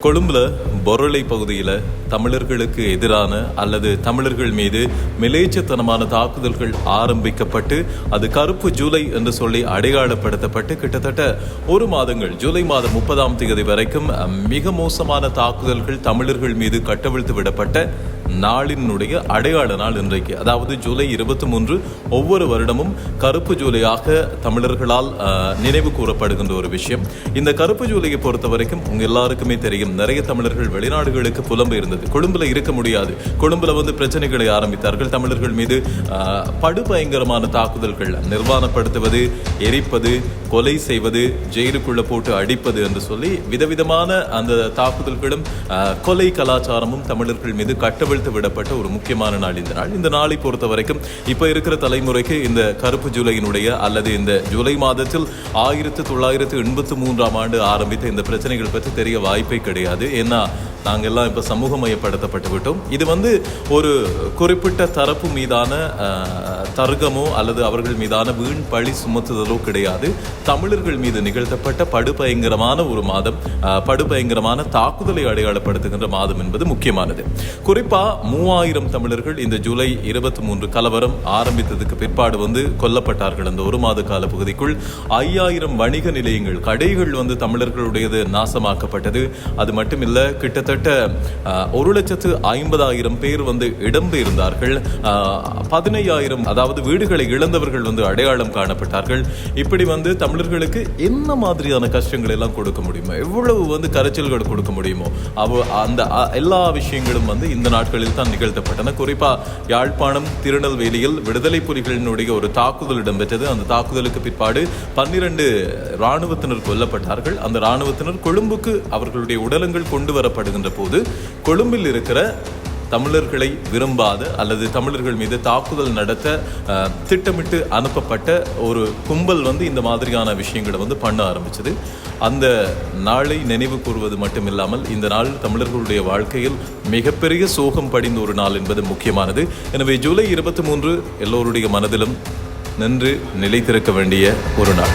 கொழும்புல பொருளை பகுதியில் தமிழர்களுக்கு எதிரான அல்லது தமிழர்கள் மீது மிலேச்சத்தனமான தாக்குதல்கள் ஆரம்பிக்கப்பட்டு அது கருப்பு ஜூலை என்று சொல்லி அடையாளப்படுத்தப்பட்டு கிட்டத்தட்ட ஒரு மாதங்கள் ஜூலை மாதம் முப்பதாம் தேதி வரைக்கும் மிக மோசமான தாக்குதல்கள் தமிழர்கள் மீது கட்டவிழ்த்து விடப்பட்ட நாளினுடைய அடையாள நாள் இன்றைக்கு. அதாவது ஜூலை இருபத்தி மூன்று ஒவ்வொரு வருடமும் கருப்பு ஜூலையாக தமிழர்களால் நினைவு கூறப்படுகின்ற ஒரு விஷயம். இந்த கருப்பு ஜூலையை பொறுத்த வரைக்கும் உங்க எல்லாருக்குமே தெரியும் நிறைய தமிழர்கள் வெளிநாடுகளுக்கு புலம்பெயர்ந்தது கொழும்புல இருக்க முடியாது. கொழும்புல வந்து பிரச்சனைகளை ஆரம்பித்தார்கள். தமிழர்கள் மீது படுபயங்கரமான தாக்குதல்கள் நிர்வாணப்படுத்துவது எரிப்பது கொலை செய்வது ஜெயிலுக்குள்ள போட்டு அடிப்பது என்று சொல்லி விதவிதமான அந்த தாக்குதல்களும் கொலை கலாச்சாரமும் தமிழர்கள் மீது கட்டவிழ்த்து விடப்பட்ட ஒரு முக்கியமான நாள் இந்த நாள். இந்த நாளை பொறுத்த வரைக்கும் இப்ப இருக்கிற தலைமுறைக்கு இந்த கருப்பு ஜூலையினுடைய அல்லது இந்த ஜூலை மாதத்தில் ஆயிரத்தி தொள்ளாயிரத்தி எண்பத்தி மூன்றாம் ஆண்டு ஆரம்பித்த இந்த பிரச்சனைகள் பற்றி தெரிய வாய்ப்பே கிடையாது. ஏன்னா நாங்கள் எல்லாம் இப்போ சமூகமயப்படுத்தப்பட்டு விட்டோம் இது வந்து ஒரு குறிப்பிட்ட தரப்பு மீதான தர்க்கமோ அல்லது அவர்கள் மீதான வீண் பழி சுமத்துதலோ கிடையாது. தமிழர்கள் மீது நிகழ்த்தப்பட்ட படுபயங்கரமான ஒரு மாதம் படுபயங்கரமான தாக்குதலை அடையாளப்படுத்துகின்ற மாதம் என்பது முக்கியமானது. குறிப்பா மூவாயிரம் தமிழர்கள் இந்த ஜூலை இருபத்தி மூன்று கலவரம் ஆரம்பித்ததுக்கு பிற்பாடு வந்து கொல்லப்பட்டார்கள். அந்த ஒரு மாத கால பகுதிக்குள் ஐயாயிரம் வணிக நிலையங்கள் கடைகள் வந்து தமிழர்களுடையது நாசமாக்கப்பட்டது. அது மட்டுமில்ல கிட்டத்தட்ட ஒரு லட்சத்து ஐம்பதாயிரம் பேர் வந்து இடம்பெயர்ந்தார்கள். பதினையாயிரம் அதாவது வீடுகளை இழந்தவர்கள் வந்து அடையாளம் காணப்பட்டார்கள். இப்படி வந்து தமிழர்களுக்கு என்ன மாதிரியான கஷ்டங்கள் எல்லாம் கொடுக்க முடியுமோ எவ்வளவு வந்து கரைச்சல்கள் கொடுக்க முடியுமோ அவ அந்த எல்லா விஷயங்களும் வந்து இந்த நாட்களில் தான் நிகழ்த்தப்பட்டன. குறிப்பாக யாழ்ப்பாணம் திருநெல்வேலியில் விடுதலை புலிகளினுடைய ஒரு தாக்குதல் இடம்பெற்றது. அந்த தாக்குதலுக்கு பிற்பாடு பன்னிரண்டு இராணுவத்தினர் கொல்லப்பட்டார்கள். அந்த இராணுவத்தினர் கொழும்புக்கு அவர்களுடைய உடலங்கள் கொண்டு வரப்படுகின்ற போது கொழும்பில் இருக்கிற தமிழர்களை விரும்பாத அல்லது தமிழர்கள் மீது தாக்குதல் நடத்த திட்டமிட்டு அனுப்பப்பட்ட ஒரு கும்பல் வந்து இந்த மாதிரியான விஷயங்களை வந்து பண்ண ஆரம்பிச்சது. அந்த நாளை நினைவு கூறுவது மட்டுமில்லாமல் இந்த நாள் தமிழர்களுடைய வாழ்க்கையில் மிகப்பெரிய சோகம் படிந்த ஒரு நாள் என்பது முக்கியமானது. எனவே ஜூலை இருபத்தி மூன்று எல்லோருடைய மனதிலும் நின்று நிலைத்திருக்க வேண்டிய ஒரு நாள்.